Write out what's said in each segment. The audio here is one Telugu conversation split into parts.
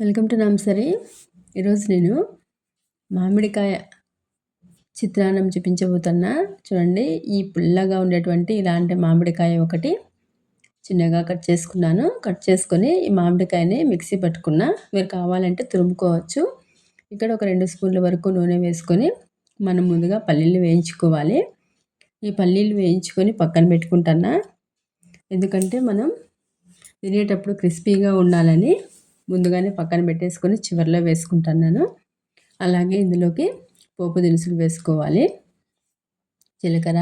Welcome to నామ్సరీ. ఈరోజు నేను మామిడికాయ చిత్రాన్నం చూపించబోతున్నా. చూడండి ఈ పుల్లగా ఉండేటువంటి ఇలాంటి మామిడికాయ ఒకటి చిన్నగా కట్ చేసుకున్నాను. కట్ చేసుకొని ఈ మామిడికాయని మిక్సీ పట్టుకున్నా. మీరు కావాలంటే తురుముకోవచ్చు. ఇక్కడ ఒక రెండు స్పూన్ల వరకు నూనె వేసుకొని మనం ముందుగా పల్లీలు వేయించుకోవాలి. ఈ పల్లీలు వేయించుకొని పక్కన పెట్టుకుంటున్నా. ఎందుకంటే మనం తినేటప్పుడు క్రిస్పీగా ఉండాలని ముందుగానే పక్కన పెట్టేసుకొని చివరిలో వేసుకుంటున్నాను. అలాగే ఇందులోకి పోపు దినుసులు వేసుకోవాలి. జీలకర్ర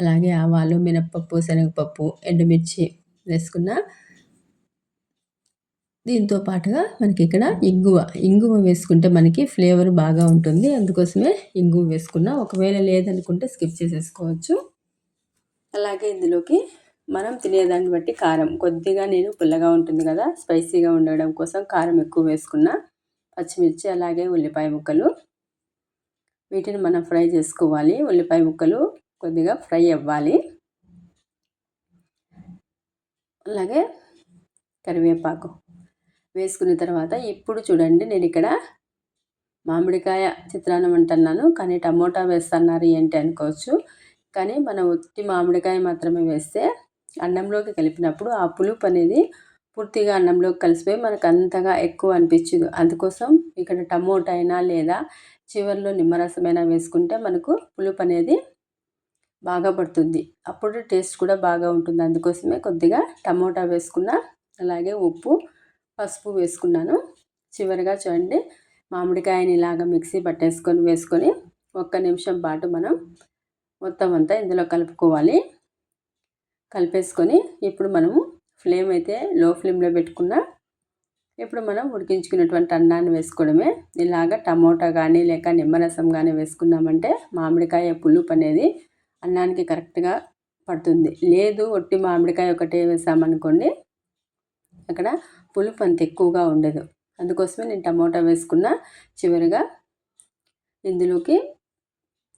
అలాగే ఆవాలు మినప్పప్పు శనగపప్పు ఎండుమిర్చి వేసుకున్న దీంతో పాటుగా మనకి ఇక్కడ ఇంగువ ఇంగువ వేసుకుంటే మనకి ఫ్లేవర్ బాగా ఉంటుంది. అందుకోసమే ఇంగువ వేసుకున్న. ఒకవేళ లేదనుకుంటే స్కిప్ చేసేసుకోవచ్చు. అలాగే ఇందులోకి మనం తినేదాన్ని బట్టి కారం. కొద్దిగా నేను పుల్లగా ఉంటుంది కదా స్పైసీగా ఉండడం కోసం కారం ఎక్కువ వేసుకున్న పచ్చిమిర్చి అలాగే ఉల్లిపాయ ముక్కలు. వీటిని మనం ఫ్రై చేసుకోవాలి. ఉల్లిపాయ ముక్కలు కొద్దిగా ఫ్రై అవ్వాలి. అలాగే కరివేపాకు వేసుకున్న తర్వాత ఇప్పుడు చూడండి నేను ఇక్కడ మామిడికాయ చిత్రాన్నం అంటున్నాను. కానీ టమోటా వేస్తున్నారు ఏంటి అనుకోవచ్చు కానీ మనం ఉత్తి మామిడికాయ మాత్రమే వేస్తే అన్నంలోకి కలిపినప్పుడు ఆ పులుపు అనేది పూర్తిగా అన్నంలోకి కలిసిపోయి మనకు అంతగా ఎక్కువ అనిపించదు. అందుకోసం ఇక్కడ టమోటా అయినా లేదా చివరిలో నిమ్మరసమైనా వేసుకుంటే మనకు పులుపు అనేది బాగా పడుతుంది. అప్పుడు టేస్ట్ కూడా బాగా ఉంటుంది. అందుకోసమే కొద్దిగా టమోటా వేసుకున్న అలాగే ఉప్పు పసుపు వేసుకున్నాను. చివరిగా చూడండి మామిడికాయని ఇలాగ మిక్సీ పట్టేసుకొని వేసుకొని ఒక్క నిమిషం పాటు మనం మొత్తం అంతా ఇందులో కలుపుకోవాలి. కలిపేసుకొని ఇప్పుడు మనము ఫ్లేమ్ అయితే లో ఫ్లేమ్లో పెట్టుకున్న ఇప్పుడు మనం ఉడికించుకున్నటువంటి అన్నాన్ని వేసుకోవడమే. ఇలాగ టమోటా కానీ లేక నిమ్మరసం కానీ వేసుకున్నామంటే మామిడికాయ పులుపు అనేది అన్నానికి కరెక్ట్గా పడుతుంది. లేదు ఒట్టి మామిడికాయ ఒకటే వేసామనుకోండి అక్కడ పులుపు అంత ఎక్కువగా ఉండదు. అందుకోసమే నేను టమోటా వేసుకున్న చివరిగా ఇందులోకి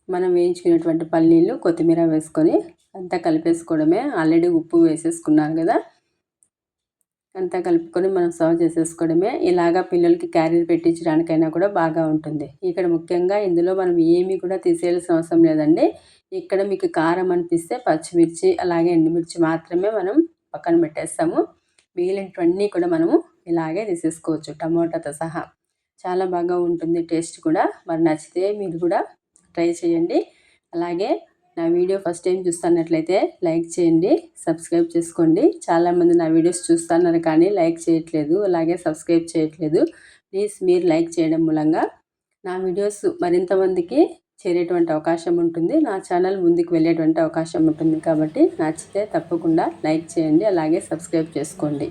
మనం వేయించుకున్నటువంటి పల్లీలు కొత్తిమీర వేసుకొని అంతా కలిపేసుకోవడమే. ఆల్రెడీ ఉప్పు వేసేసుకున్నాను కదా. అంతా కలుపుకొని మనం సర్వ్ చేసేసుకోవడమే. ఇలాగా పిల్లలకి క్యారీర్ పెట్టించడానికైనా కూడా బాగా ఉంటుంది. ఇక్కడ ముఖ్యంగా ఇందులో మనం ఏమీ కూడా తీసేయాల్సిన అవసరం లేదండి. ఇక్కడ మీకు కారం అనిపిస్తే పచ్చిమిర్చి అలాగే ఎండుమిర్చి మాత్రమే మనం పక్కన పెట్టేస్తాము. మిగిలినవన్నీ కూడా మనము ఇలాగే తీసేసుకోవచ్చు టమోటాతో సహా. చాలా బాగా ఉంటుంది టేస్ట్ కూడా. మరి నచ్చితే మీరు కూడా ట్రై చేయండి. అలాగే నా వీడియో ఫస్ట్ టైం చూస్తున్నట్లయితే లైక్ చేయండి సబ్స్క్రైబ్ చేసుకోండి. చాలామంది నా వీడియోస్ చూస్తున్నారు కానీ లైక్ చేయట్లేదు అలాగే సబ్స్క్రైబ్ చేయట్లేదు. ప్లీజ్ మీరు లైక్ చేయడం మూలంగా నా వీడియోస్ మరింత మందికి చేరేటువంటి అవకాశం ఉంటుంది. నా ఛానల్ ముందుకు వెళ్ళేటువంటి అవకాశం ఉంటుంది కాబట్టి నచ్చితే తప్పకుండా లైక్ చేయండి అలాగే సబ్స్క్రైబ్ చేసుకోండి.